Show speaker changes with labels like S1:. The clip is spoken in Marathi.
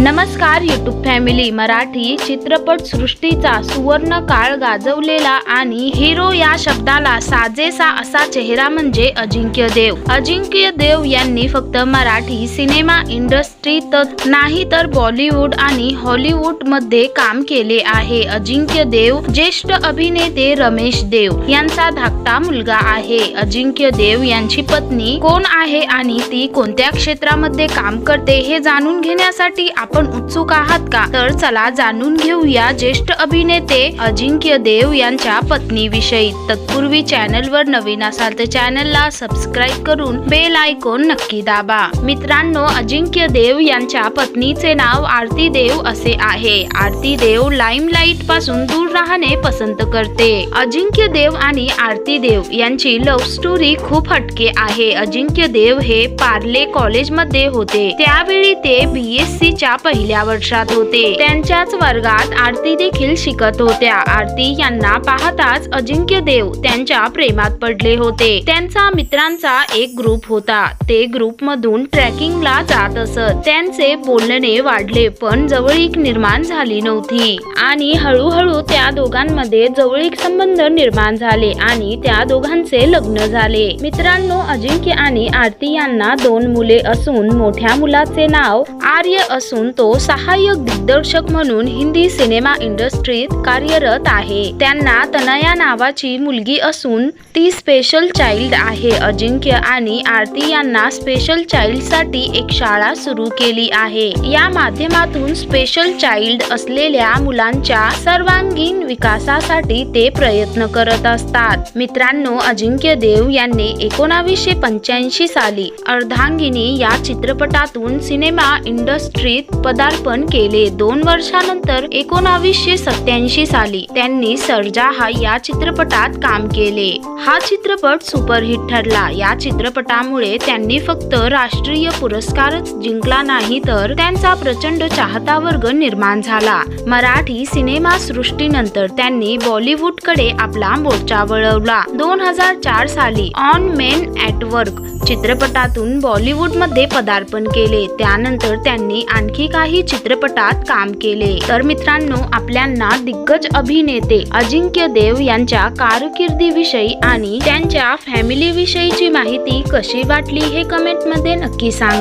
S1: नमस्कार युट्यूब फॅमिली मराठी चित्रपट सृष्टीचा सुवर्ण काळ गाजवलेला आणि हिरो या शब्दाला साजेसा असा चेहरा म्हणजे अजिंक्य देव. अजिंक्य देव यांनी फक्त मराठी सिनेमा इंडस्ट्रीतच नाही तर बॉलिवूड आणि हॉलिवूडमध्ये काम केले आहे. अजिंक्य देव ज्येष्ठ अभिनेते रमेश देव यांचा धाकटा मुलगा आहे. अजिंक्य देव यांची पत्नी कोण आहे आणि ती कोणत्या क्षेत्रामध्ये काम करते हे जाणून घेण्यासाठी आपण उत्सुक आहात का? तर चला जाणून घेऊया ज्येष्ठ अभिनेते अजिंक्य देव यांच्या पत्नीविषयी. तत्पूर्वी चॅनलवर नवीन असाल तर चॅनलला सबस्क्राईब करून बेल आयकॉन नक्की दाबा. मित्रांनो अजिंक्य देव यांच्या पत्नीचे नाव आरती देव असे आहे. आरती देव लाईम लाइटपासून दूर राहणे पसंत करते. अजिंक्य देव आणि आरती देव यांची लव्ह स्टोरी खूप हटके आहे. अजिंक्य देव हे पार्ले कॉलेजमध्ये होते. त्यावेळी ते बीएससी च्या पहिल्या वर्षात होते. त्यांच्याच वर्गात आरती देखील शिकत होत्या. आरती यांना पाहताच अजिंक्य देव त्यांच्या प्रेमात पडले होते. त्यांचा मित्रांचा एक ग्रुप होता. ते ग्रुप मधून ट्रेकिंगला जात असत. त्यांचे बोलणे वाढले पण जवळीक निर्माण झाली नव्हती. आणि हळूहळू त्या दोघांमध्ये जवळीक संबंध निर्माण झाले आणि त्या दोघांचे लग्न झाले. मित्रांनो अजिंक्य आणि आरती यांना दोन मुले असून मोठ्या मुलाचे नाव आर्य असून तो सहाय्यक दिग्दर्शक म्हणून हिंदी सिनेमा इंडस्ट्रीत कार्यरत आहे. त्यांना तनया नावाची मुलगी असून ती स्पेशल चाइल्ड आहे. अजिंक्य आणि आरती यांना स्पेशल चाइल्डसाठी एक शाळा सुरू केली आहे. या माध्यमातून स्पेशल चाइल्ड असलेल्या मुलांच्या सर्वांगीण विकासासाठी ते प्रयत्न करत असतात. मित्रांनो अजिंक्य देव यांनी एकोणावीसशे पंच्याऐंशी साली अर्धांगिनी या चित्रपटातून सिनेमा इंडस्ट्रीत पदार्पण केले. दोन वर्षानंतर एकोणावीसशे सत्याऐंशी साली त्यांनी सर्जा हा या चित्रपटात काम केले. हा चित्रपट सुपरहिट ठरला. या चित्रपटामुळे त्यांनी फक्त राष्ट्रीय पुरस्कारच जिंकला नाही तर त्यांचा प्रचंड चाहता वर्ग निर्माण झाला. मराठी सिनेमा सृष्टीनंतर त्यांनी बॉलिवूडकडे आपला मोर्चा वळवला. दोन हजार चार साली ऑन मेन ॲट वर्क चित्रपटातून बॉलिवूडमध्ये पदार्पण केले. त्यानंतर त्यांनी आणखी काही चित्रपटात काम केले. तर मित्रांनो आपल्यांना दिग्गज अभिनेते अजिंक्य देव यांच्या कारकिर्दीविषयी आणि त्यांच्या फॅमिली विषयीची माहिती कशी वाटली हे कमेंटमध्ये नक्की सांगा.